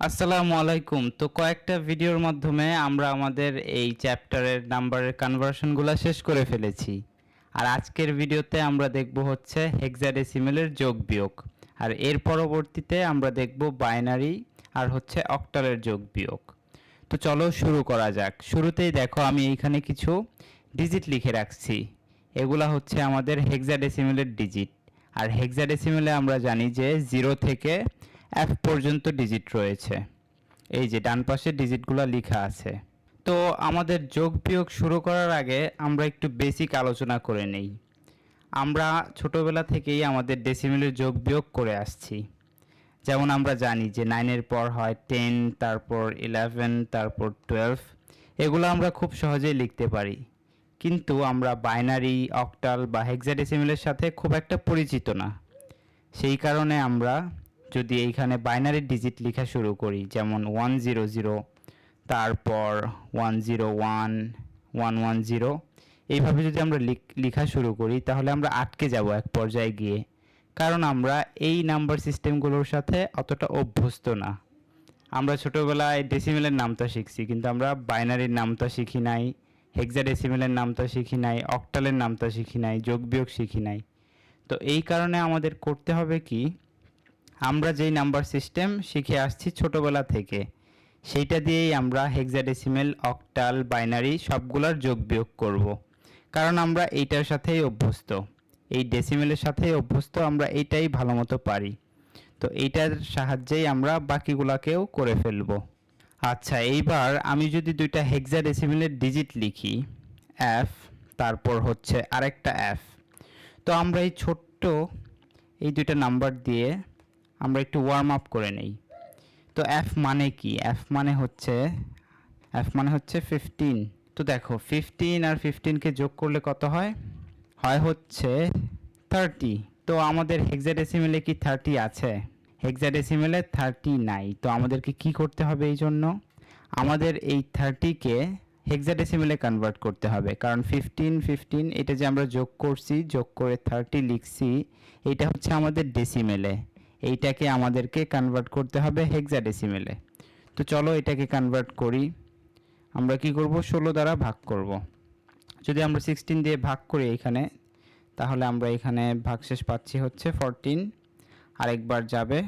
আসসালামু আলাইকুম। তো কয়েকটা ভিডিওর মাধ্যমে আমরা আমাদের এই চ্যাপ্টারের নাম্বারের কনভার্সনগুলো শেষ করে ফেলেছি। আর আজকের ভিডিওতে আমরা দেখব হচ্ছে হেক্সাডেসিমেলের যোগ বিয়োগ। আর এর পরবর্তীতে আমরা দেখব বাইনারি আর হচ্ছে অক্টালের যোগ বিয়োগ। তো চলো শুরু করা যাক। শুরুতেই দেখো আমি এইখানে কিছু ডিজিট লিখে রাখছি। এগুলা হচ্ছে আমাদের হেক্সাডেসিমেলের ডিজিট আর হেক্সাডেসিমেলে আমরা জানি যে জিরো থেকে এফ পর্যন্ত ডিজিট রয়েছে। এই যে ডান পাশে ডিজিটগুলো লেখা আছে। তো আমাদের যোগ বিয়োগ শুরু করার আগে আমরা একটু বেসিক আলোচনা করে নেই। আমরা ছোটবেলা থেকেই আমাদের ডেসিমেলের যোগ বিয়োগ করে আসছি। যেমন আমরা জানি যে নাইনের পর হয় টেন তারপর ইলেভেন তারপর টুয়েলভ এগুলো আমরা খুব সহজেই লিখতে পারি। কিন্তু আমরা বাইনারি অক্টাল বা হেক্সাডেসিমেলের সাথে খুব একটা পরিচিত না। সেই কারণে আমরা যদি এইখানে বাইনারি ডিজিট লেখা শুরু করি, যেমন ওয়ান জিরো জিরো তারপর one zero one one one zero এইভাবে যদি আমরা লিখ- শুরু করি, তাহলে আমরা আটকে যাব এক পর্যায়ে গিয়ে। কারণ আমরা এই নাম্বার সিস্টেমগুলোর সাথে অতটা অভ্যস্ত না। আমরা ছোটোবেলায় ডেসিমেলের নামটা শিখছি, কিন্তু আমরা বাইনারির নামটা শিখি নাই হেক্সাডেসিমেলের নামটা শিখি নাই অক্টালের নামটা শিখি নাই, যোগ বিয়োগ শিখি নাই। তো এই কারণে আমাদের করতে হবে কি আমরা যেই নাম্বার সিস্টেম শিখে আসছি ছোটোবেলা থেকে, সেইটা দিয়েই আমরা হেক্সাডেসিমেল, অক্টাল, বাইনারি সবগুলোর যোগ বিয়োগ করব। কারণ আমরা এইটার সাথেই অভ্যস্ত, এই ডেসিমেলের সাথেই অভ্যস্ত, আমরা এইটাই ভালো মতো পারি। তো এইটার সাহায্যেই আমরা বাকিগুলাকেও করে ফেলব। আচ্ছা এইবার আমি যদি দুইটা হেক্সাডেসিমেলের ডিজিট লিখি এফ তারপর হচ্ছে আরেকটা এফ তো আমরা এই ছোট্ট এই দুইটা নাম্বার দিয়ে আমরা একটু ওয়ার্ম আপ করে নেই। তো এফ মানে কি? এফ মানে হচ্ছে এফ মানে হচ্ছে ফিফটিন তো দেখো ফিফটিন আর ফিফটিনকে যোগ করলে কত হয়? হয় হচ্ছে থার্টি তো আমাদের হেক্সাডেসিমেলে কি থার্টি আছে? হেক্সাডেসিমেলে থার্টি নাই। তো আমাদেরকে কি করতে হবে এই জন্য? আমাদের এই থার্টিকে হেক্সাডেসিমেলে কনভার্ট করতে হবে। কারণ ফিফটিন ফিফটিন এটা যে আমরা যোগ করছি, যোগ করে থার্টি লিখছি, এটা হচ্ছে আমাদের ডেসিমেলে এইটাকে আমাদেরকে কনভার্ট করতে হবে হেক্সাডেসিমেলে তো চলো এটাকে কনভার্ট করি। আমরা কি করব? ষোলো দ্বারা ভাগ করব। যদি আমরা সিক্সটিন দিয়ে ভাগ করি এখানে, তাহলে আমরা এখানে ভাগশেষ পাচ্ছি হচ্ছে ফরটিন আরেকবার যাবে।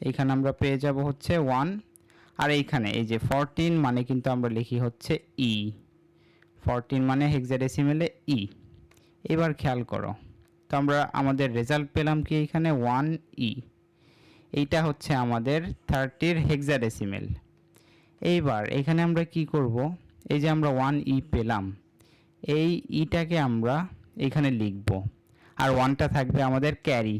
এইখানে আমরা পেয়ে যাব হচ্ছে ওয়ান আর এইখানে, এই যে ফরটিন মানে কিন্তু আমরা লিখি হচ্ছে ই ফরটিন মানে হেক্সাডেসিমেলে ই এবার খেয়াল করো। তো আমরা আমাদের রেজাল্ট পেলাম কি এখানে? ওয়ান ই এইটা হচ্ছে আমাদের থার্টির হেক্সাডেসিমেল এইবার এখানে আমরা কি করব? এই যে আমরা ওয়ান ই পেলাম, এই ইটাকে আমরা এখানে লিখব। আর ওয়ানটা থাকবে আমাদের ক্যারি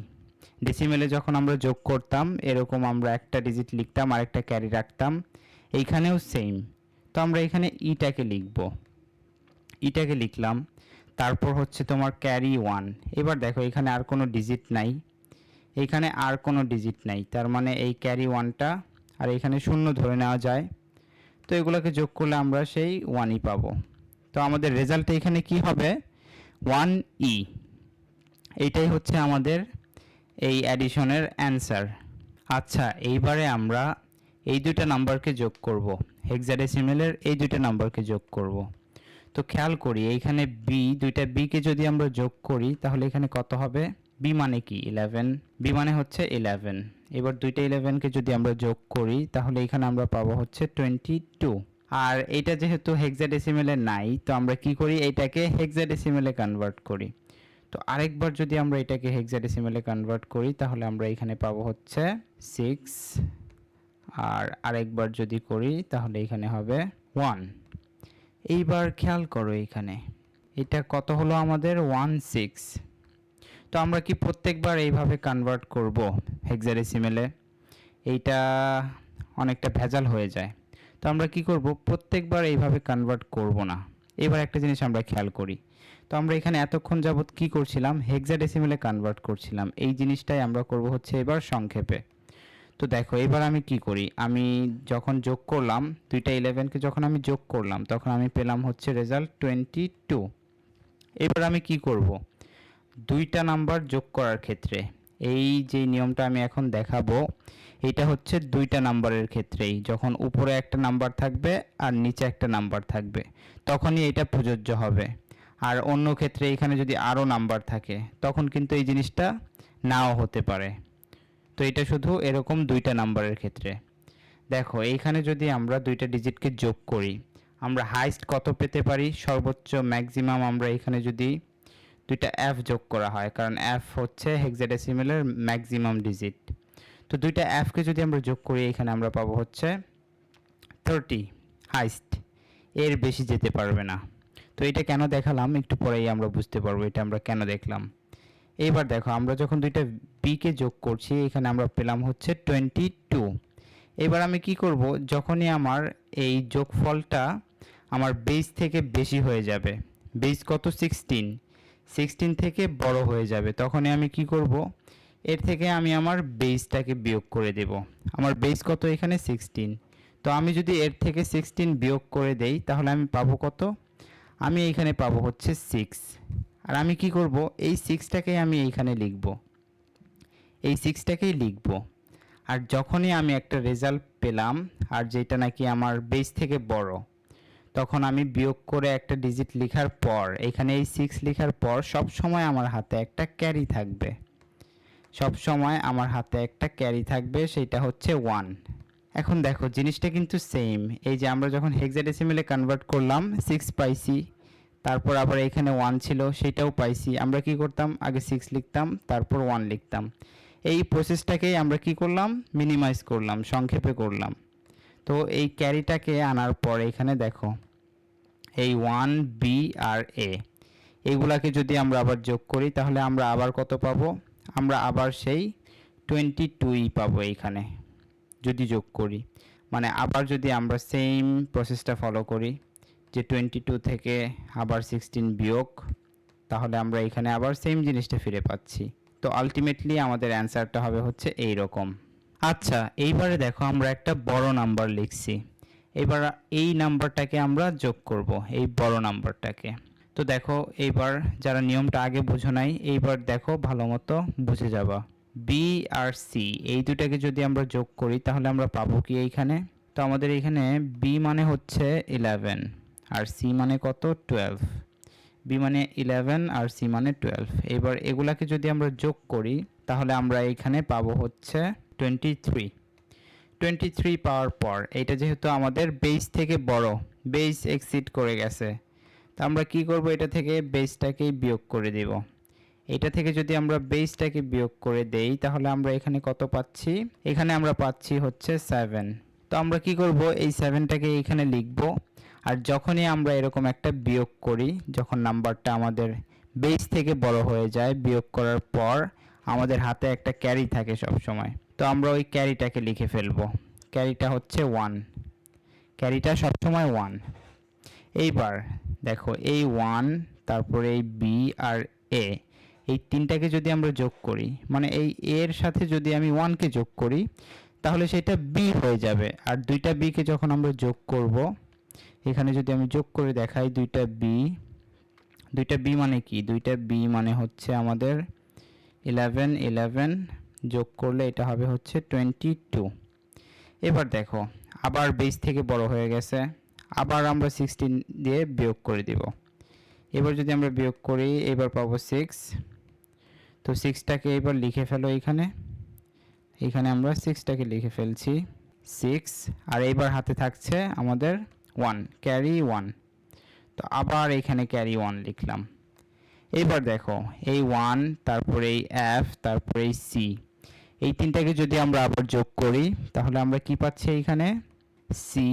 ডেসিমেলে যখন আমরা যোগ করতাম, এরকম আমরা একটা ডিজিট লিখতাম আর একটা ক্যারি রাখতাম। এইখানেও সেম তো আমরা এখানে ইটাকে লিখব। ইটাকে লিখলাম। তারপর হচ্ছে তোমার ক্যারি ওয়ান এবার দেখো, এখানে আর কোনো ডিজিট নাই। এখানে আর কোনো ডিজিট নাই। তার মানে এই ক্যারি ওয়ানটা আর এখানে শূন্য ধরে নেওয়া যায়। তো এগুলোকে যোগ করলে আমরা সেই ওয়ানই পাবো। তো আমাদের রেজাল্ট এখানে কি হবে? ওয়ান ই এইটাই হচ্ছে আমাদের এই অ্যাডিশনের অ্যান্সার আচ্ছা এইবারে আমরা এই দুটা নাম্বারকে যোগ করব। হেক্সাডেসিমেলের এই দুটা নাম্বারকে যোগ করব। তো খেয়াল করি, এইখানে বি দুইটা বিকে যদি আমরা যোগ করি, তাহলে এখানে কত হবে? বি মানে কি? ইলেভেন বি মানে হচ্ছে ইলেভেন এবার দুইটা ইলেভেনকে যদি আমরা যোগ করি, তাহলে এখানে আমরা পাবো হচ্ছে টোয়েন্টি টু আর এইটা যেহেতু হেক্সাডেসিমেলে নাই, তো আমরা কি করি? এইটাকে হেক্সাডেসিমেলে কনভার্ট করি। তো আরেকবার যদি আমরা এটাকে হেক্সাডেসিমেলে কনভার্ট করি, তাহলে আমরা এখানে পাবো হচ্ছে সিক্স আর আরেকবার যদি করি, তাহলে এখানে হবে ওয়ান এইবার খেয়াল করো এখানে। এটা কত হলো আমাদের? One six. তো আমরা কি প্রত্যেকবার এইভাবে কনভার্ট করব হেক্সাডেসিমেলে এইটা অনেকটা ভেজাল হয়ে যায়। তো আমরা কি করব? প্রত্যেকবার এইভাবে কনভার্ট করব না। এবার একটা জিনিস আমরা খেয়াল করি। তো আমরা এখানে এতক্ষণ যাবত কি করছিলাম? হেক্সাডেসিমেলে কনভার্ট করছিলাম। এই জিনিসটাই আমরা করব হচ্ছে এবার সংক্ষেপে। তো দেখো, এবার আমি কি করি? আমি যখন যোগ করলাম, দুইটা ইলেভেনকে যখন আমি যোগ করলাম, তখন আমি পেলাম হচ্ছে রেজাল্ট টোয়েন্টি টু এবার আমি কি করব? দুইটা নাম্বার যোগ করার ক্ষেত্রে, এই যে নিয়মটা আমি এখন দেখাবো, এটা হচ্ছে দুইটা নাম্বারের ক্ষেত্রেই। যখন উপরে একটা নাম্বার থাকবে আর নিচে একটা নাম্বার থাকবে, তখনই এটা প্রযোজ্য হবে। আর অন্য ক্ষেত্রে এখানে যদি আরও নাম্বার থাকে, তখন কিন্তু এই জিনিসটা নাও হতে পারে। তো এটা শুধু এরকম দুইটা নাম্বারের ক্ষেত্রে। দেখো, এইখানে যদি আমরা দুইটা ডিজিটকে যোগ করি, আমরা হাইস্ট কত পেতে পারি? সর্বোচ্চ ম্যাক্সিমাম আমরা এখানে যদি দুইটা এফ যোগ করা হয়, কারণ এফ হচ্ছে হেক্সাডেসিমেলের ম্যাক্সিমাম ডিজিট তো দুইটা এফকে যদি আমরা যোগ করি, এখানে আমরা পাবো হচ্ছে থার্টি হাইস্ট এর বেশি যেতে পারবে না। তো এটা কেন দেখালাম? একটু পরেই আমরা বুঝতে পারব এটা আমরা কেন দেখলাম। এইবার দেখো, আমরা যখন দুইটা বিকে যোগ করছি, এখানে আমরা পেলাম হচ্ছে টোয়েন্টি টু এবার আমি কি করব? যখনই আমার এই যোগফলটা আমার বেস থেকে বেশি হয়ে যাবে বেস কত? সিক্সটিন সিক্সটিন থেকে বড় হয়ে যাবে, তখনই আমি কি করব? এর থেকে আমি আমার বেসটাকে বিয়োগ করে দেব। আমার বেস কত এখানে? সিক্সটিন তো আমি যদি এর থেকে সিক্সটিন বিয়োগ করে দেই, তাহলে আমি পাবো কত? আমি এইখানে পাবো হচ্ছে সিক্স আর আমি কি করব? এই সিক্সটাকেই আমি এইখানে লিখব। এই সিক্সটাকেই লিখব। আর যখনই আমি একটা রেজাল্ট পেলাম, আর যেটা নাকি আমার বেস থেকে বড়, তখন আমি বিয়োগ করে একটা ডিজিট লেখার পর, এখানে এই সিক্স লেখার পর সব সময় আমার হাতে একটা ক্যারি থাকবে। সব সময় আমার হাতে একটা ক্যারি থাকবে, সেটা হচ্ছে ওয়ান এখন দেখো, জিনিসটা কিন্তু সেম এই যে আমরা যখন হেক্সাডেসিমেলে কনভার্ট করলাম সিক্স পাইছি তারপর আবার এখানে ওয়ান ছিল, সেটাও পাইছি। আমরা কি করতাম? আগে সিক্স লিখতাম, তারপর ওয়ান লিখতাম। এই প্রসেসটাকেই আমরা কি করলাম? মিনিমাইজ করলাম, সংক্ষেপে করলাম। তো এই ক্যারিটাকে আনার পর এখানে দেখো, এই ওয়ান বি আর এ এইগুলাকে যদি আমরা আবার যোগ করি, তাহলে আমরা আবার কত পাবো? আমরা আবার সেই টোয়েন্টি টুই পাবো এইখানে যদি যোগ করি। মানে আবার যদি আমরা সেম প্রসেসটা ফলো করি। যে টোয়েন্টি টু থেকে আবার সিক্সটিন বিয়োগ, তাহলে আমরা এখানে আবার সেম জিনিসটা ফিরে পাচ্ছি। তো আলটিমেটলি আমাদের অ্যান্সারটা হবে হচ্ছে এই রকম আচ্ছা এইবারে দেখো আমরা একটা বড় নাম্বার লিখছি। এবার এই নাম্বারটাকে আমরা যোগ করব, এই বড় নাম্বারটাকে তো দেখো, এইবার যারা নিয়মটা আগে বুঝো নাই, এইবার দেখো ভালো মতো বুঝে যাবা। বি আর সি এই দুটাকে যদি আমরা যোগ করি, তাহলে আমরা পাবো কি এইখানে? তো আমাদের এখানে বি মানে হচ্ছে ইলেভেন আর সি মানে কত? টুয়েলভ বি মানে ইলেভেন আর সি মানে টুয়েলভ এবার এগুলাকে যদি আমরা যোগ করি, তাহলে আমরা এইখানে পাবো হচ্ছে টোয়েন্টি থ্রি টোয়েন্টি থ্রি পাওয়ার পর এটা যেহেতু আমাদের বেস থেকে বড় বেস এক্সিড করে গেছে, তা আমরা কি করব? এটা থেকে বেসটাকেই বিয়োগ করে দেব। এটা থেকে যদি আমরা বেসটাকে বিয়োগ করে দেই, তাহলে আমরা এখানে কত পাচ্ছি? এখানে আমরা পাচ্ছি হচ্ছে সেভেন তো আমরা কি করব? এই সেভেনটাকে এখানে লিখব। আর যখনই আমরা এরকম একটা বিয়োগ করি, যখন নাম্বারটা আমাদের বেস থেকে বড় হয়ে যায়, বিয়োগ করার পর আমাদের হাতে একটা ক্যারি থাকে সব সময় তো আমরা ওই ক্যারিটাকে লিখে ফেলব। ক্যারিটা হচ্ছে ওয়ান ক্যারিটা সবসময় ওয়ান এইবার দেখো, এই ওয়ান তারপরে এই বি আর এ এই তিনটাকে যদি আমরা যোগ করি মানে এই এর সাথে যদি আমি ওয়ানকে যোগ করি, তাহলে সেটা বি হয়ে যাবে। আর দুইটা বিকে যখন আমরা যোগ করব এখানে যদি আমি যোগ করে দেখাই দুইটা বি দুইটা বি মানে কি? দুইটা বি মানে হচ্ছে আমাদের ইলেভেন ইলেভেন যোগ করলে এটা হবে হচ্ছে টোয়েন্টি টু এবার দেখো, আবার বেস থেকে বড় হয়ে গেছে, আবার আমরা সিক্সটিন দিয়ে বিয়োগ করে দিব। এবার যদি আমরা বিয়োগ করি, এবার পাবো সিক্স তো সিক্সটাকে এবার লিখে ফেলো এখানে। এখানে আমরা সিক্সটাকে লিখে ফেলছি। সিক্স আর এইবার হাতে থাকছে আমাদের ওয়ান ক্যারি ওয়ান তো আবার এখানে ক্যারি ওয়ান লিখলাম। এইবার দেখো, এই ওয়ান তারপরে এই এফ তারপরে এই সি এই তিনটাকে যদি আমরা আবার যোগ করি, তাহলে আমরা কি পাচ্ছি এইখানে সি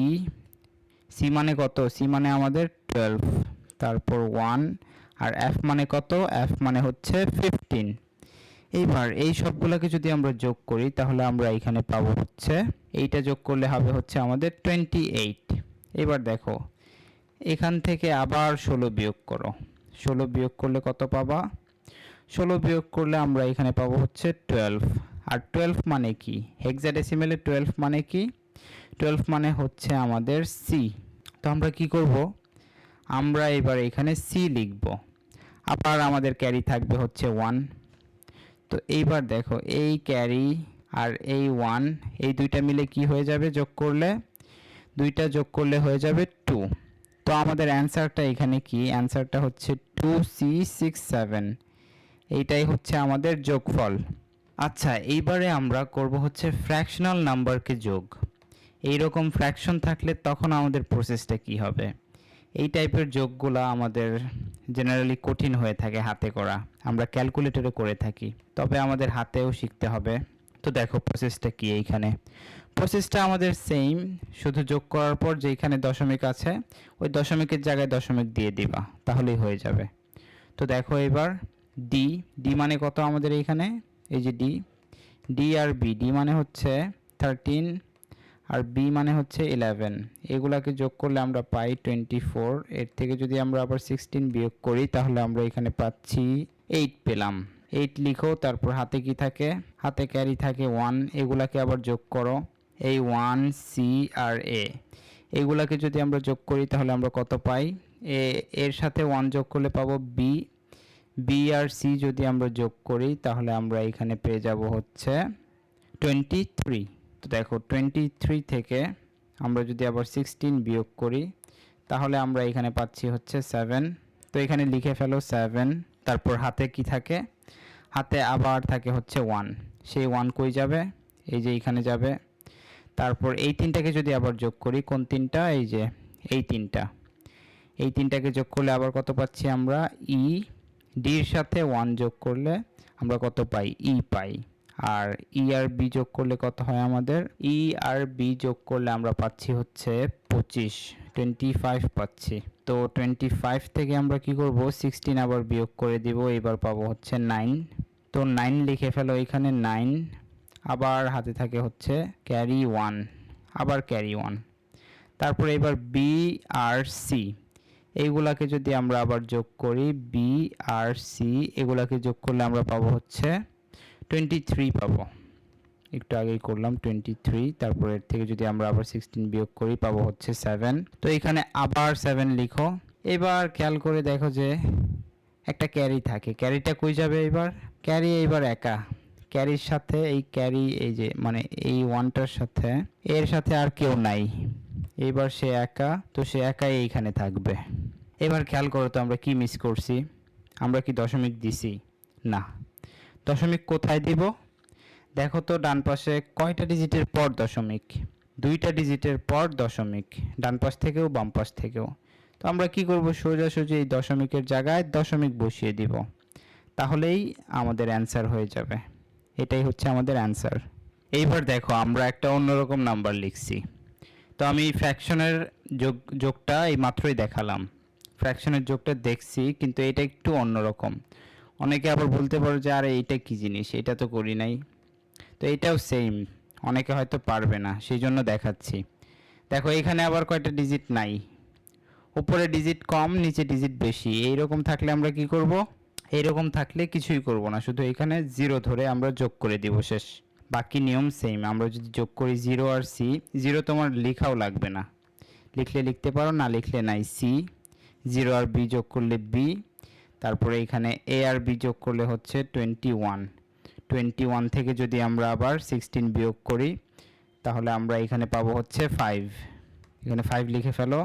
সি মানে কত? সি মানে আমাদের টুয়েলভ তারপর ওয়ান আর এফ মানে কত? এফ মানে হচ্ছে ফিফটিন এইবার এই সবগুলোকে যদি আমরা যোগ করি, তাহলে আমরা এখানে পাবো হচ্ছে, এইটা যোগ করলে হবে হচ্ছে আমাদের টোয়েন্টি এইট এবার দেখো, এখান থেকে আবার ষোলো বিয়োগ করো। ষোলো বিয়োগ করলে কত পাবা? ষোলো বিয়োগ করলে আমরা এখানে পাবো হচ্ছে টুয়েলভ আর টুয়েলভ মানে কি? হেক্সাডেসিমেলে টুয়েলভ মানে কি? টুয়েলভ মানে হচ্ছে আমাদের সি তো আমরা কি করব? আমরা এবার এখানে সি লিখব। আবার আমাদের ক্যারি থাকবে হচ্ছে ওয়ান তো এইবার দেখো, এই ক্যারি আর এই ওয়ান এই দুইটা মিলে কি হয়ে যাবে? যোগ করলে দুইটা যোগ করলে হয়ে যাবে টু তো আমাদের অ্যান্সারটা এখানে কি? অ্যান্সারটা হচ্ছে টু সি সিক্স সেভেন এইটাই হচ্ছে আমাদের যোগফল। আচ্ছা এইবারে আমরা করব হচ্ছে ফ্র্যাকশনাল নাম্বারকে যোগ। এই রকম ফ্র্যাকশন থাকলে তখন আমাদের প্রসেসটা কি হবে? এই টাইপের যোগগুলো আমাদের জেনারেলি কঠিন হয়ে থাকে হাতে করা। আমরা ক্যালকুলেটরে করে থাকি। তবে আমাদের হাতেও শিখতে হবে। তো দেখো প্রসেসটা কি এইখানে? প্রসেসটা আমাদের সেম শুধু যোগ করার পর যেইখানে দশমিক আছে, ওই দশমিকের জায়গায় দশমিক দিয়ে দিবা, তাহলেই হয়ে যাবে। তো দেখো এবার ডি ডি মানে কত আমাদের এইখানে এই যে ডি ডি আর বি ডি মানে হচ্ছে থার্টিন আর বি মানে হচ্ছে ইলেভেন এগুলাকে যোগ করলে আমরা পাই টোয়েন্টি ফোর এর থেকে যদি আমরা আবার সিক্সটিন বিয়োগ করি, তাহলে আমরা এখানে পাচ্ছি এইট পেলাম। এইট লিখো, তারপর হাতে কি থাকে? হাতে ক্যারি থাকে ওয়ান এগুলাকে আবার যোগ করো। এই ওয়ান সি আর এ এগুলাকে যদি আমরা যোগ করি, তাহলে আমরা কত পাই? এ, এর সাথে ওয়ান যোগ করলে পাবো বি বি আর সি যদি আমরা যোগ করি, তাহলে আমরা এখানে পেয়ে যাব হচ্ছে টোয়েন্টি থ্রি তো দেখো টোয়েন্টি থ্রি থেকে আমরা যদি আবার সিক্সটিন বিয়োগ করি, তাহলে আমরা এখানে পাচ্ছি হচ্ছে সেভেন তো এখানে লিখে ফেলো সেভেন তারপর হাতে কি থাকে? হাতে আবার থাকে হচ্ছে ওয়ান সেই ওয়ান কই যাবে? এই যে এইখানে যাবে। তারপর এই তিনটাকে যদি আবার যোগ করি, কোন তিনটা? এই যে, এই তিনটা। এই তিনটাকে যোগ করলে আবার কত পাচ্ছি আমরা? ই ডির সাথে ওয়ান যোগ করলে আমরা কত পাই? ই পাই। আর ই আর বি যোগ করলে কত হয় আমাদের? ই আর বি যোগ করলে আমরা পাচ্ছি হচ্ছে পঁচিশ। টোয়েন্টি ফাইভ পাচ্ছি। তো টোয়েন্টি ফাইভ থেকে আমরা কি করব? সিক্সটিন আবার বিয়োগ করে দিব। এবার পাবো হচ্ছে নাইন তো নাইন লিখে ফেলো এখানে নাইন আবার হাতে থাকে হচ্ছে ক্যারি ওয়ান আবার ক্যারি ওয়ান তারপরে এবার বি আর সি এইগুলাকে যদি আমরা আবার যোগ করি বি আর সি এগুলাকে যোগ করলে আমরা পাবো হচ্ছে টোয়েন্টি থ্রি পাবো। একটু আগেই করলাম টোয়েন্টি থ্রি তারপর এর থেকে যদি আমরা আবার সিক্সটিন বিয়োগ করি, পাবো হচ্ছে সেভেন তো এখানে আবার সেভেন লিখো। এবার খেয়াল করে দেখো যে একটা ক্যারি থাকে। ক্যারিটা কই যাবে এবার? ক্যারি এইবার একা। ক্যারির সাথে, এই ক্যারি এই যে মানে এই ওয়ানটার সাথে, এর সাথে আর কেউ নাই। এবার সে একা, তো সে একাই এইখানে থাকবে। এবার খেয়াল করো তো আমরা কি মিস করছি। আমরা কি দশমিক দিছি? না। দশমিক কোথায় দিব? দেখো তো ডান পাশে কয়টা ডিজিটের পর দশমিক? দুইটা ডিজিটের পর দশমিক, ডান পাশ থেকেও, বাম পাশ থেকেও। তো আমরা কি করব? সোজাসুজি এই দশমিকের জায়গায় দশমিক বসিয়ে দিব। তাহলেই আমাদের অ্যান্সার হয়ে যাবে। এটাই হচ্ছে আমাদের অ্যান্সার এইবার দেখো, আমরা একটা অন্যরকম নাম্বার লিখছি। তো আমি ফ্র্যাকশনের যোগ, যোগটা এই মাত্রই দেখালাম। ফ্র্যাকশনের যোগটা দেখছি, কিন্তু এটা একটু অন্যরকম। অনেকে আবার বলতে পারো যে, আরে, এইটা কী জিনিস? এটা তো করি নাই। তো এটাও সেম অনেকে হয়তো পারবে না সেই জন্য দেখাচ্ছি। দেখো, এখানে আবার কয়টা ডিজিট নাই? উপরে ডিজিট কম, নিচে ডিজিট বেশি। এইরকম থাকলে আমরা কি করব? এইরকম থাকলে কিছুই করব না, শুধু এখানে জিরো ধরে আমরা যোগ করে দিব শেষ। বাকি নিয়ম সেম আমরা যদি যোগ করি জিরো আর সি জিরো তোমার লেখাও লাগবে না। লিখলে লিখতে পারো, না লিখলে নাই সি জিরো আর বি যোগ করলে বি তারপরে এখানে এ আর বি যোগ করলে হচ্ছে টোয়েন্টি ওয়ান টোয়েন্টি ওয়ান থেকে যদি আমরা আবার সিক্সটিন বিয়োগ করি, তাহলে আমরা এখানে পাবো হচ্ছে ফাইভ এখানে ফাইভ লিখে ফেলো।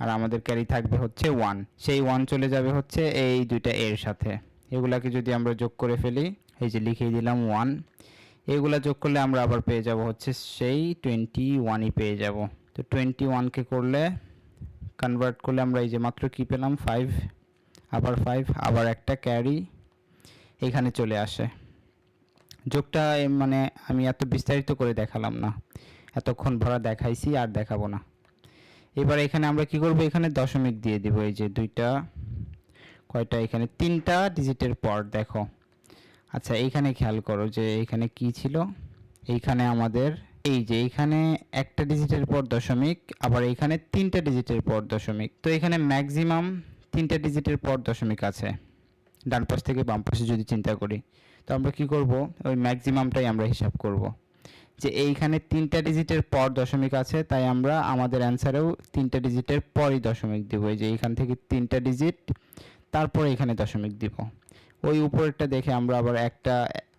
আর আমাদের ক্যারি থাকবে হচ্ছে ওয়ান সেই ওয়ান চলে যাবে হচ্ছে এই দুইটা এর সাথে। এগুলাকে যদি আমরা যোগ করে ফেলি, এই যে লিখিয়ে দিলাম ওয়ান এগুলা যোগ করলে আমরা আবার পেয়ে যাব হচ্ছে সেই টোয়েন্টি ওয়ানই পেয়ে যাব। তো টোয়েন্টি ওয়ানকে করলে কনভার্ট করলে আমরা এই যে মাত্র কী পেলাম? ফাইভ আবার ফাইভ আবার একটা ক্যারি এখানে চলে আসে। যোগটা মানে আমি এত বিস্তারিত করে দেখালাম না। এতক্ষণ ভরা দেখাইছি, আর দেখাবো না। এবার এখানে আমরা কি করব? এখানে দশমিক দিয়ে দিব। এই যে দুইটা, কয়টা? এখানে তিনটা ডিজিটের পর দেখো। আচ্ছা এইখানে খেয়াল করো যে এখানে কি ছিল? এইখানে আমাদের, এই যে এইখানে একটা ডিজিটের পর দশমিক, আবার এইখানে তিনটা ডিজিটের পর দশমিক। তো এখানে ম্যাক্সিমাম তিনটা ডিজিটের পর দশমিক আছে। ডান পাশ থেকে বাম পাশে যদি চিন্তা করি, তো আমরা কি করব? ওই ম্যাক্সিমামটাই আমরা হিসাব করব। যে এইখানে তিনটা ডিজিটের পর দশমিক আছে, তাই আমরা আমাদের অ্যান্সারেও তিনটা ডিজিটের পরই দশমিক দিব। এই যে এইখান থেকে তিনটা ডিজিট তারপর এখানে দশমিক দিব। ওই উপরেরটা দেখে আমরা আবার একটা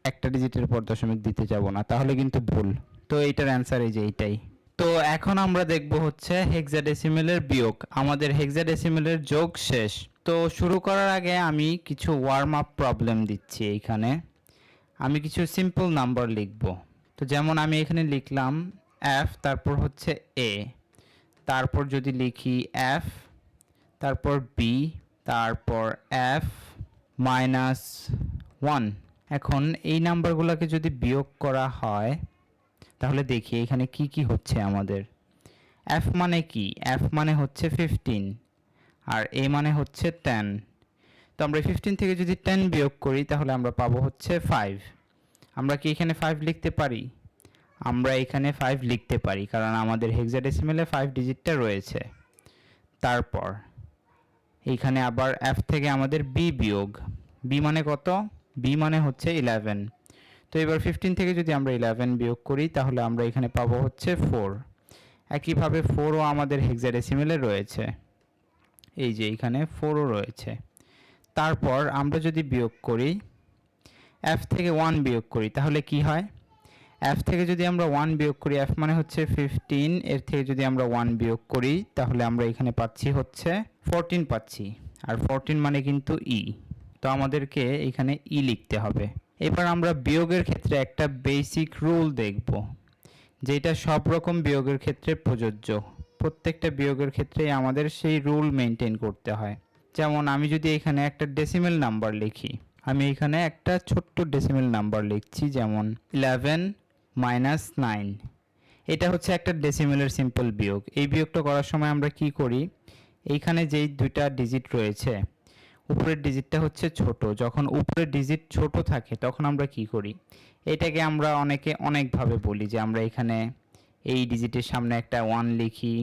একটা ডিজিটের পর দশমিক দিতে যাব না, তাহলে কিন্তু ভুল। তো এইটার অ্যান্সার এই যে এইটাই। তো এখন আমরা দেখব হচ্ছে হেক্সাডেসিমেলের বিয়োগ। আমাদের হেক্সাডেসিমেলের যোগ শেষ। তো শুরু করার আগে আমি কিছু ওয়ার্ম আপ প্রবলেম দিচ্ছি এইখানে। আমি কিছু সিম্পল নাম্বার লিখব। তো যেমন আমি এখানে লিখলাম এফ তারপর হচ্ছে এ তারপর যদি লিখি এফ তারপর বি তারপর এফ মাইনাস ওয়ান এখন এই নাম্বারগুলোকে যদি বিয়োগ করা হয়, তাহলে দেখি এখানে কি কি হচ্ছে আমাদের। এফ মানে কি? এফ মানে হচ্ছে ফিফটিন আর এ মানে হচ্ছে টেন তো আমরা ফিফটিন থেকে যদি টেন বিয়োগ করি, তাহলে আমরা পাবো হচ্ছে ফাইভ আমরা কি এখানে ফাইভ লিখতে পারি? আমরা এখানে ফাইভ লিখতে পারি, কারণ আমাদের হেক্সাডেসিমেলে ফাইভ ডিজিটটা রয়েছে। তারপর এইখানে আবার এফ থেকে আমাদের বি বিয়োগ। বি মানে কত? বি মানে হচ্ছে ইলেভেন তো এবার ফিফটিন থেকে যদি আমরা ইলেভেন বিয়োগ করি, তাহলে আমরা এখানে পাবো হচ্ছে ফোর একইভাবে ফোরও আমাদের হেক্সাডেসিমেলে রয়েছে। এই যে এখানে ফোরও রয়েছে। তারপর আমরা যদি বিয়োগ করি এফ থেকে ওয়ান বিয়োগ করি, তাহলে কি হয়? এফ থেকে যদি আমরা ওয়ান বিয়োগ করি এফ মানে হচ্ছে ফিফটিন এর থেকে যদি আমরা ওয়ান বিয়োগ করি, তাহলে আমরা এখানে পাচ্ছি হচ্ছে ফোরটিন পাচ্ছি, আর ফোরটিন মানে কিন্তু ই তো আমাদেরকে এখানে ই লিখতে হবে। এবার আমরা বিয়োগের ক্ষেত্রে একটা বেসিক রুল দেখব, যেটা সব রকম বিয়োগের ক্ষেত্রে প্রযোজ্য। প্রত্যেকটা বিয়োগের ক্ষেত্রেই আমাদের সেই রুল মেনটেন করতে হয়। যেমন আমি যদি এখানে একটা ডেসিমেল নাম্বার লিখি আমি এখানে একটা ছোট্ট ডেসিমেল নাম্বার লিখছি, যেমন ইলেভেন মাইনাস নাইন এটা হচ্ছে একটা ডেসিমেলের সিম্পল বিয়োগ। এই বিয়োগটা করার সময় আমরা কি করি? এইখানে যেই দুইটা ডিজিট রয়েছে, উপরের ডিজিটটা হচ্ছে ছোট। যখন উপরের ডিজিট ছোট থাকে, তখন আমরা কি করি? এটাকে আমরা অনেকে অনেকভাবে বলি যে আমরা এখানে এই ডিজিটের সামনে একটা ওয়ান লিখি।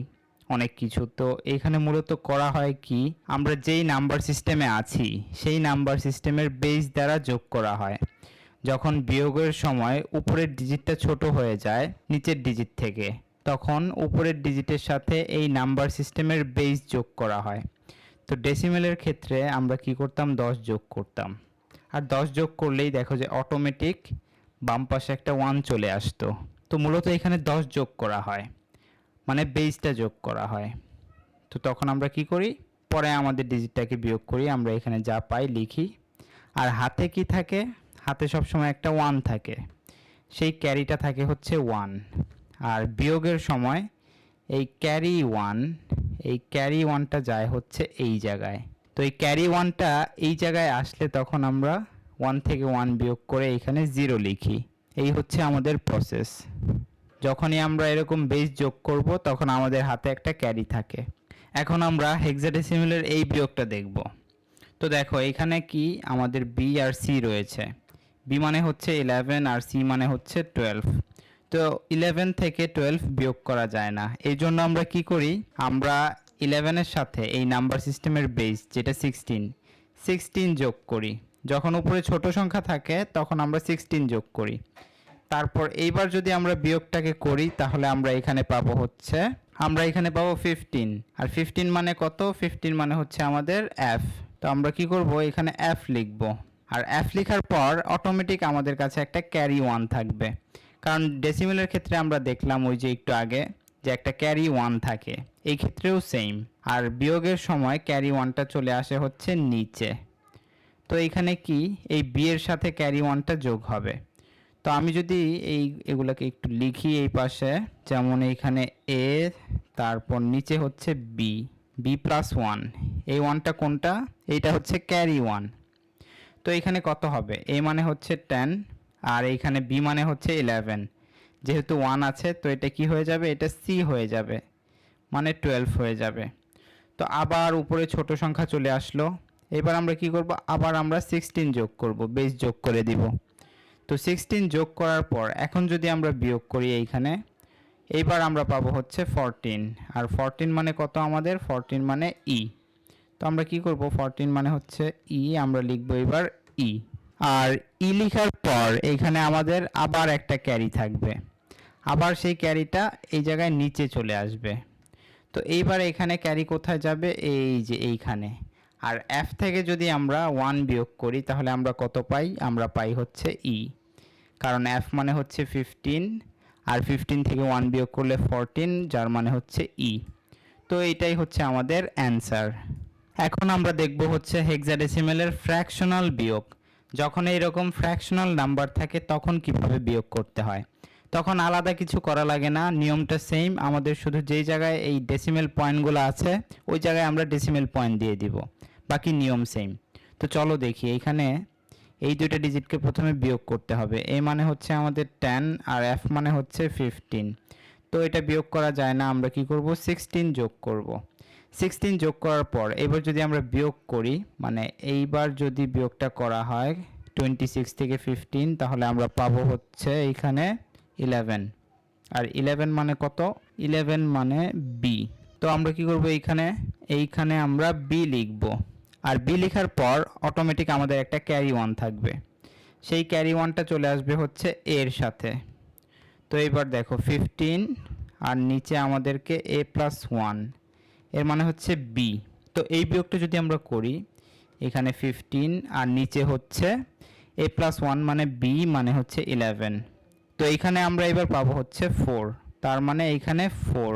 অনেক কিছু। তো এখানে মূলত করা হয় কি, আমরা যেই নাম্বার সিস্টেমে আছি, সেই নাম্বার সিস্টেমের বেস দ্বারা যোগ করা হয়। যখন বিয়োগের সময় উপরের ডিজিটটা ছোট হয়ে যায়, নিচের ডিজিট থেকে, তখন উপরের ডিজিটের সাথে এই নাম্বার সিস্টেমের বেস যোগ করা হয়। তো ডেসিমেলের ক্ষেত্রে আমরা কি করতাম? দশ যোগ করতাম। আর দশ যোগ করলেই দেখো যে অটোমেটিক বাম পাশে একটা ওয়ান চলে আসতো। তো মূলত এখানে দশ যোগ করা হয়। মানে বেসটা যোগ করা হয়। তো তখন আমরা কি করি? পরে আমাদের ডিজিটটাকে বিয়োগ করি, আমরা এখানে যা পাই লিখি। আর হাতে কি থাকে? হাতে সবসময় একটা ওয়ান থাকে। সেই ক্যারিটা থাকে হচ্ছে ওয়ান আর বিয়োগের সময় এই ক্যারি ওয়ান এই ক্যারি ওয়ানটা যায় হচ্ছে এই জায়গায়। তো এই ক্যারি ওয়ানটা এই জায়গায় আসলে তখন আমরা ওয়ান থেকে ওয়ান বিয়োগ করে এখানে জিরো লিখি। এই হচ্ছে আমাদের প্রসেস যখনই আমরা এরকম বেস যোগ করব, তখন আমাদের হাতে একটা ক্যারি থাকে। এখন আমরা হেক্সাডেসিমেলের এই বিয়োগটা দেখব। তো দেখো, এখানে কি? আমাদের বি আর সি রয়েছে। বি মানে হচ্ছে ইলেভেন আর সি মানে হচ্ছে টুয়েলভ তো ইলেভেন থেকে টুয়েলভ বিয়োগ করা যায় না। এই জন্য আমরা কি করি? আমরা ইলেভেনের সাথে এই নাম্বার সিস্টেমের বেস যেটা সিক্সটিন সিক্সটিন যোগ করি। যখন উপরে ছোট সংখ্যা থাকে, তখন আমরা সিক্সটিন যোগ করি। তারপর এইবার যদি আমরা বিয়োগটাকে করি, তাহলে আমরা এখানে পাবো হচ্ছে, আমরা এখানে পাবো ফিফটিন আর ফিফটিন মানে কত? ফিফটিন মানে হচ্ছে আমাদের এফ তো আমরা কি করব? এখানে এফ লিখব। আর এফ লেখার পর অটোমেটিক আমাদের কাছে একটা ক্যারি ওয়ান থাকবে। কারণ ডেসিমেলের ক্ষেত্রে আমরা দেখলাম ওই যে একটু আগে যে একটা ক্যারি ওয়ান থাকে। এই ক্ষেত্রেও সেম আর বিয়োগের সময় ক্যারি ওয়ানটা চলে আসে হচ্ছে নিচে। তো এখানে কি? এই বিয়ের সাথে ক্যারি ওয়ানটা যোগ হবে। তো আমি যদি এই এগুলাকে একটু লিখি এই পাশে, যেমন এইখানে এ, তারপর নিচে হচ্ছে বি বি প্লাস ওয়ান। এই ওয়ানটা কোনটা? এইটা হচ্ছে ক্যারি ওয়ান। তো এখানে কত হবে? এ মানে হচ্ছে টেন, আর এইখানে বি মানে হচ্ছে ইলেভেন। যেহেতু ওয়ান আছে, তো এটা কি হয়ে যাবে? এটা সি হয়ে যাবে মানে টুয়েলভ হয়ে যাবে। তো আবার উপরে ছোট সংখ্যা চলে আসলো। এবার আমরা কি করব? আবার আমরা সিক্সটিন যোগ করব বেস যোগ করে দিব। তো সিক্সটিন যোগ করার পর, এখন যদি আমরা বিয়োগ করি এইখানে, এইবার আমরা পাবো হচ্ছে ফরটিন আর ফরটিন মানে কত আমাদের? ফরটিন মানে ই তো আমরা কি করব? ফরটিন মানে হচ্ছে ই আমরা লিখব এবার ই আর ই লেখার পর এইখানে আমাদের আবার একটা ক্যারি থাকবে। আবার সেই ক্যারিটা এই জায়গায় নিচে চলে আসবে। তো এইবার এখানে ক্যারি কোথায় যাবে? এই যে এইখানে। আর এফ থেকে যদি আমরা ওয়ান বিয়োগ করি, তাহলে আমরা কত পাই? আমরা পাই হচ্ছে ই কারণ এফ মানে হচ্ছে ফিফটিন আর ফিফটিন থেকে ওয়ান বিয়োগ করলে ফোরটিন যার মানে হচ্ছে ই তো এটাই হচ্ছে আমাদের অ্যান্সার এখন আমরা দেখব হচ্ছে হেক্সাডেসিমেলের ফ্র্যাকশনাল বিয়োগ। যখন এইরকম ফ্র্যাকশনাল নাম্বার থাকে, তখন কীভাবে বিয়োগ করতে হয়? তখন আলাদা কিছু করা লাগে না, নিয়মটা সেম আমাদের শুধু যেই জায়গায় এই ডেসিমেল পয়েন্টগুলো আছে, ওই জায়গায় আমরা ডেসিমেল পয়েন্ট দিয়ে দিব। বাকি নিয়ম সেম তো চলো দেখি, এখানে এই দুইটা ডিজিটকে প্রথমে বিয়োগ করতে হবে। এ মানে হচ্ছে আমাদের টেন আর এফ মানে হচ্ছে ফিফটিন তো এটা বিয়োগ করা যায় না, আমরা কি করব? সিক্সটিন যোগ করব। সিক্সটিন যোগ করার পর এবার যদি আমরা বিয়োগ করি মানে এইবার যদি বিয়োগটা করা হয় টোয়েন্টি সিক্স থেকে ফিফটিন তাহলে আমরা পাবো হচ্ছে এইখানে ইলেভেন আর ইলেভেন মানে কত? ইলেভেন মানে বি তো আমরা কি করব এইখানে? এইখানে আমরা বি লিখব। আর বি লেখার পর অটোমেটিক আমাদের একটা ক্যারি ওয়ান থাকবে। সেই ক্যারি ওয়ানটা চলে আসবে হচ্ছে এর সাথে। তো এবার দেখো ফিফটিন আর নিচে আমাদেরকে এ প্লাস ওয়ানের মানে হচ্ছে বি তো এই বিয়োগটা যদি আমরা করি, এখানে ফিফটিন আর নিচে হচ্ছে এ প্লাস ওয়ান মানে বি মানে হচ্ছে ইলেভেন তো এইখানে আমরা এবার পাবো হচ্ছে ফোর তার মানে এইখানে ফোর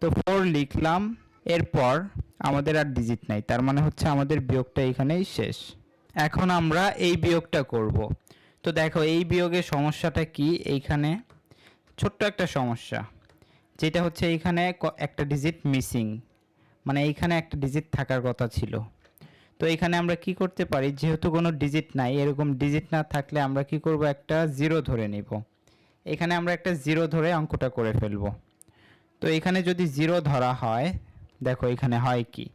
তো ফোর লিখলাম এরপর আমাদের আর ডিজিট নাই, তার মানে হচ্ছে আমাদের বিয়োগটা এখানেই শেষ। এখন আমরা এই বিয়োগটা করব। তো দেখো, এই বিয়োগের সমস্যাটা কি? এইখানে ছোট্ট একটা সমস্যা, যেটা হচ্ছে এইখানে একটা ডিজিট মিসিং মানে এইখানে একটা ডিজিট থাকার কথা ছিল। তো এখানে আমরা কি করতে পারি? যেহেতু কোনো ডিজিট নাই, এরকম ডিজিট না থাকলে আমরা কি করব? একটা জিরো ধরে নিব। এখানে আমরা একটা জিরো ধরে অঙ্কটা করে ফেলব। তো এখানে যদি জিরো ধরা হয় দেখো এখানে হয় কি?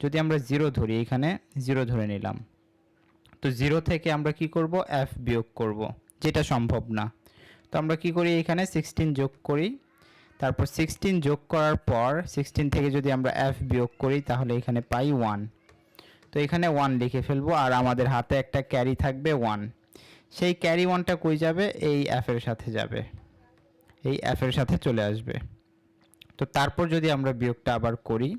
যদি আমরা জিরো ধরি, এখানে জিরো ধরে নিলাম। তো জিরো থেকে আমরা কি করব? এফ বিয়োগ করব, যেটা সম্ভব না। তো আমরা কি করি এখানে? সিক্সটিন যোগ করি। তারপর সিক্সটিন যোগ করার পর সিক্সটিন থেকে যদি আমরা এফ বিয়োগ করি, তাহলে এখানে পাই ওয়ান তো এখানে ওয়ান লিখে ফেলব, আর আমাদের হাতে একটা ক্যারি থাকবে ওয়ান সেই ক্যারি ওয়ানটা কই যাবে? এই অ্যাফের সাথে যাবে। এই অ্যাফের সাথে চলে আসবে। তো তারপর যদি আমরা বিয়োগটা আবার করি,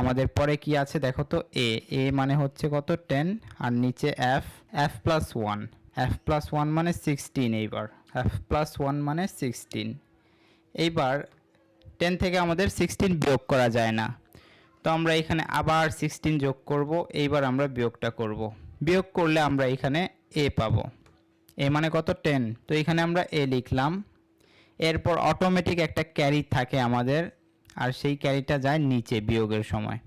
আমাদের পরে কি আছে দেখো তো? এ এ মানে হচ্ছে কত? টেন আর নিচে F F plus one F plus one মানে সিক্সটিন এইবার এফ প্লাস ওয়ান মানে সিক্সটিন এইবার টেন থেকে আমাদের সিক্সটিন বিয়োগ করা যায় না। তো আমরা এখানে আবার সিক্সটিন যোগ করব, এইবার আমরা বিয়োগটা করব। বিয়োগ করলে আমরা এখানে এ পাবো। এ মানে কত? টেন তো এখানে আমরা এ লিখলাম। এরপর অটোমেটিক একটা ক্যারি থাকে আমাদের, আর সেই ক্যারিটা যায় নিচে বিয়োগের সময়।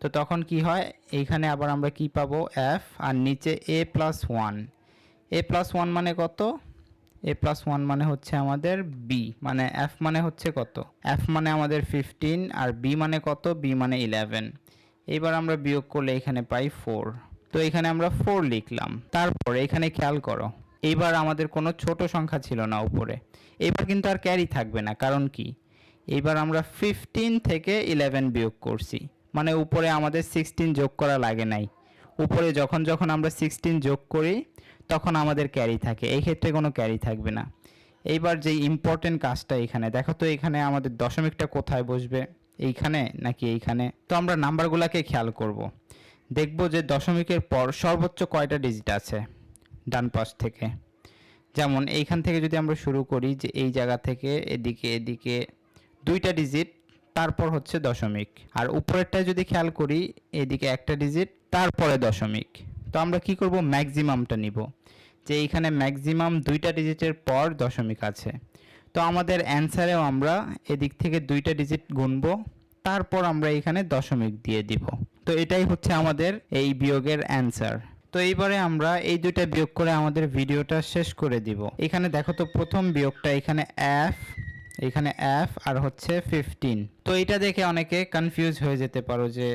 তো তখন কি হয়? এইখানে আবার আমরা কি পাবো? এফ আর নিচে A plus one A plus one মানে কত? এ প্লাস ওয়ান মানে হচ্ছে আমাদের বি মানে এফ মানে হচ্ছে কত? এফ মানে আমাদের ফিফটিন আর বি মানে কত? বি মানে ইলেভেন এইবার আমরা বিয়োগ করলে এখানে পাই ফোর তো এখানে আমরা ফোর লিখলাম। তারপর এখানে খেয়াল করো এইবার আমাদের কোনো ছোট সংখ্যা ছিল না উপরে। এবার কিন্তু আর ক্যারি থাকবে না, কারণ কি? এইবার আমরা ফিফটিন থেকে ইলেভেন বিয়োগ করছি। মানে উপরে আমাদের সিক্সটিন যোগ করা লাগে নাই। উপরে যখন যখন আমরা সিক্সটিন যোগ করি, তখন আমাদের ক্যারি থাকে। এই ক্ষেত্রে কোনো ক্যারি থাকবে না। এইবার যে ইম্পর্টেন্ট কাজটা এখানে, দেখো তো এখানে আমাদের দশমিকটা কোথায় বসবে? এইখানে নাকি এইখানে? তো আমরা নাম্বারগুলোকে খেয়াল করব। দেখব যে দশমিকের পর সর্বোচ্চ কয়টা ডিজিট আছে। ডান পাশ থেকে। যেমন এইখান থেকে যদি আমরা শুরু করি যে এই জায়গা থেকে এদিকে এদিকে দুইটা ডিজিট তারপর হচ্ছে দশমিক। আর উপরেরটা যদি খেয়াল করি, এদিকে একটা ডিজিট তারপরে দশমিক। তো আমরা কি করব? ম্যাক্সিমামটা নিব। যে এইখানে ম্যাক্সিমাম দুইটা ডিজিটের পর দশমিক আছে। তো আমাদের অ্যান্সারেও আমরা এদিক থেকে দুইটা ডিজিট গুনবো, তারপর আমরা এখানে দশমিক দিয়ে দিব। তো এটাই হচ্ছে আমাদের এই বিয়োগের অ্যান্সার। তো এইবারে আমরা এই দুইটা বিয়োগ করে আমাদের ভিডিওটা শেষ করে দিব। এখানে দেখো তো প্রথম বিয়োগটা এখানে এফ এখানে এফ আর হচ্ছে ফিফটিন তো এটা দেখে অনেকে কনফিউজ হয়ে যেতে পারো যে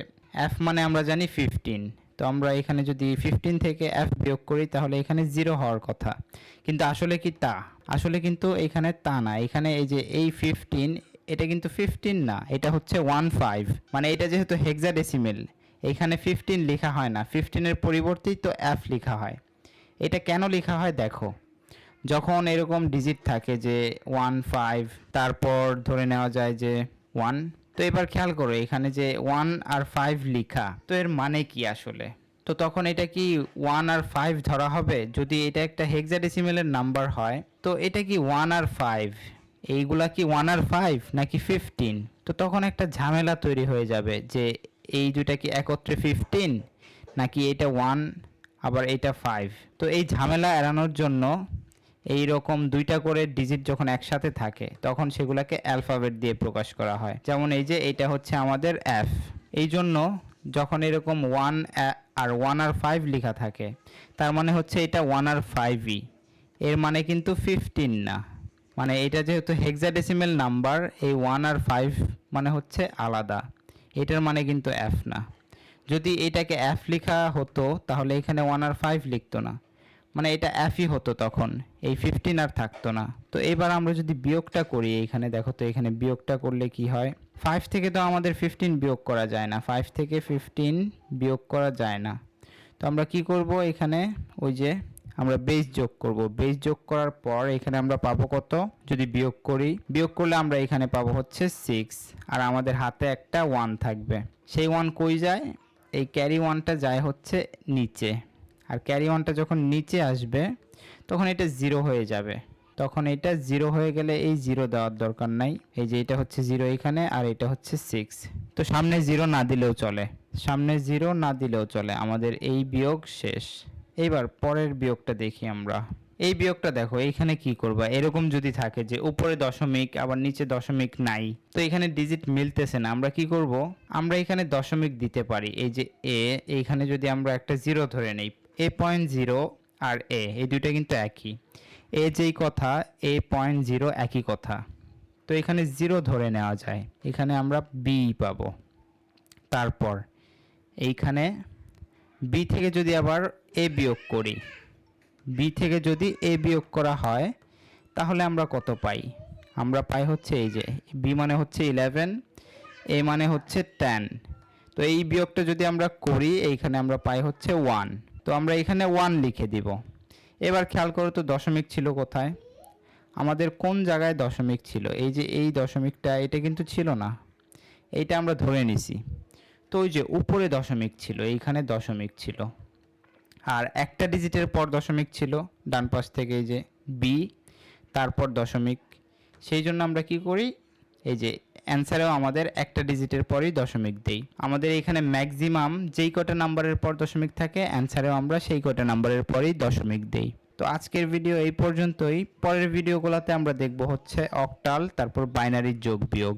এফ মানে আমরা জানি ফিফটিন তো আমরা এখানে যদি ফিফটিন থেকে এফ বিয়োগ করি তাহলে এখানে জিরো হওয়ার কথা। কিন্তু আসলে কি তা? আসলে কিন্তু এখানে তা না। এখানে এই যে এই ফিফটিন এটা কিন্তু ফিফটিন না। এটা হচ্ছে ওয়ান ফাইভ মানে এটা যেহেতু হেক্সাডেসিমেল এখানে ফিফটিন লেখা হয় না। ফিফটিনের পরিবর্তেই তো এফ লেখা হয়। এটা কেন লেখা হয় দেখো। যখন এরকম ডিজিট থাকে যে ওয়ান ফাইভ তারপর ধরে নেওয়া যায় যে ওয়ান তো এবার খেয়াল করো, এখানে যে ওয়ান আর ফাইভ লেখা, তো এর মানে কি আসলে? তো তখন এটা কি ওয়ান আর ফাইভ ধরা হবে? যদি এটা একটা হেক্সাডেসিমেলের নাম্বার হয়, তো এটা কি ওয়ান আর ফাইভ এইগুলা কি ওয়ান আর ফাইভ নাকি ফিফটিন তো তখন একটা ঝামেলা তৈরি হয়ে যাবে যে এই দুইটা কি একত্রে ফিফটিন নাকি এটা ওয়ান আবার এটা ফাইভ তো এই ঝামেলা এড়ানোর জন্য এই রকম দুইটা করে ডিজিট যখন একসাথে থাকে, তখন সেগুলোকে অ্যালফাবেট দিয়ে প্রকাশ করা হয়। যেমন এই যে এটা হচ্ছে আমাদের এফ এই জন্য যখন এরকম ওয়ান আর ওয়ান আর ফাইভ লেখা থাকে, তার মানে হচ্ছে এটা ওয়ান আর ফাইভই এর মানে কিন্তু ফিফটিন না। মানে এটা যেহেতু হেক্সাডেসিমেল নাম্বার এই ওয়ান আর ফাইভ মানে হচ্ছে আলাদা। এটার মানে কিন্তু এফ না। যদি এটাকে এফ লেখা হতো, তাহলে এখানে ওয়ান আর ফাইভ লিখতো না। মানে এটা এফই হতো তখন, এই ফিফটিন আর থাকতো না। তো এবার আমরা যদি বিয়োগটা করি এইখানে দেখো তো এখানে বিয়োগটা করলে কি হয়? ফাইভ থেকে তো আমাদের ফিফটিন বিয়োগ করা যায় না। ফাইভ থেকে ফিফটিন বিয়োগ করা যায় না। তো আমরা কি করব এখানে? ওই যে আমরা বেস যোগ করব। বেস যোগ করার পর এখানে আমরা পাবো কত? যদি বিয়োগ করি, বিয়োগ করলে আমরা এখানে পাবো হচ্ছে সিক্স আর আমাদের হাতে একটা ওয়ান থাকবে। সেই ওয়ান কই যায়? এই ক্যারি ওয়ানটা যায় হচ্ছে নিচে। আর ক্যারি ওয়ানটা যখন নিচে আসবে, তখন এটা জিরো হয়ে যাবে। তখন এটা জিরো হয়ে গেলে এই জিরো দেওয়ার দরকার নাই। এই যে এটা হচ্ছে জিরো এখানে, আর এটা হচ্ছে সিক্স তো সামনে জিরো না দিলেও চলে। সামনে জিরো না দিলেও চলে। আমাদের এই বিয়োগ শেষ। এইবার পরের বিয়োগটা দেখি আমরা। এই বিয়োগটা দেখো, এইখানে কি করবা? এরকম যদি থাকে যে উপরে দশমিক, আবার নিচে দশমিক নাই, তো এখানে ডিজিট মিলতেছে না, আমরা কি করব? আমরা এখানে দশমিক দিতে পারি, এই যে এ এইখানে যদি আমরা একটা জিরো ধরে নেই এ পয়েন্ট জিরো আর এ এই দুইটা কিন্তু একই। এ যেই কথা এ পয়েন্ট জিরো একই কথা। তো এখানে জিরো ধরে নেওয়া যায়, এখানে আমরা বি পাবো। তারপর, এইখানে বি থেকে যদি আবার এ বিয়োগ করি। বি থেকে যদি এ বিয়োগ করা হয়, তাহলে আমরা কত পাই? আমরা পাই হচ্ছে এই যে বি মানে হচ্ছে ইলেভেন এ মানে হচ্ছে টেন তো এই বিয়োগটা যদি আমরা করি, এইখানে আমরা পাই হচ্ছে ওয়ান তো আমরা এখানে ওয়ান লিখে দিব। এবার খেয়াল করো তো দশমিক ছিল কোথায়? আমাদের কোন জায়গায় দশমিক ছিল? এই যে এই দশমিকটা, এটা কিন্তু ছিল না। এইটা আমরা ধরে নিছি। তো ওই যে উপরে দশমিক ছিল, এইখানে দশমিক ছিল। আর একটা ডিজিটের পর দশমিক ছিল, ডান পাশ থেকে এই যে বি তারপর দশমিক। সেই জন্য আমরা কি করি? এই যে অ্যান্সারেও আমাদের একটা ডিজিটের পরই দশমিক দেই। আমাদের এখানে ম্যাক্সিমাম যেই কটা নাম্বারের পর দশমিক থাকে অ্যান্সারেও আমরা সেই কটা নাম্বারের পরই দশমিক দেই। তো আজকের ভিডিও এই পর্যন্তই। পরের ভিডিওগুলোতে আমরা দেখব হচ্ছে অকটাল তারপর বাইনারির যোগ বিয়োগ।